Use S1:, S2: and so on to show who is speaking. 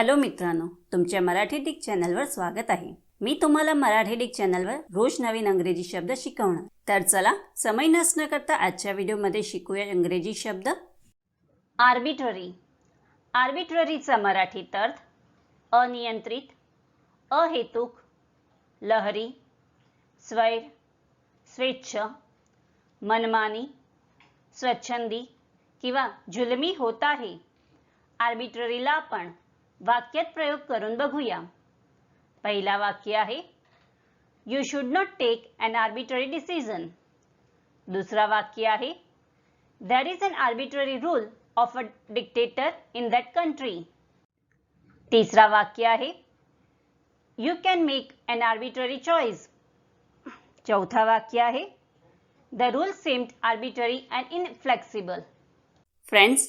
S1: Hello मित्रांनो तुमच्या Marathi Dick चॅनलवर स्वागत आहे. मी तुम्हाला मराठी डिक चॅनलवर रोज नवीन अंग्रेजी शब्द शिकवणार. तर चला समय नसणं करता आजच्या व्हिडिओमध्ये शिकूया इंग्रजी शब्द. आर्बिट्ररी आर्बिट्ररीचा मराठीत अर्थ अनियंत्रित अहेतुक लहरी स्वैर स्वेच्छ मनमानी स्वच्छंदी किंवा जुलमी होत आहे. आर्बिट्ररीला आपण वाक्यात प्रयोग करून बघूया. पहिला वाक्य आहे you should not take an arbitrary decision दुसरा वाक्य आहे there is an arbitrary rule of a dictator in that country तिसरा वाक्य आहे you can make an arbitrary choice चौथा वाक्य आहे the rule seemed arbitrary and inflexible friends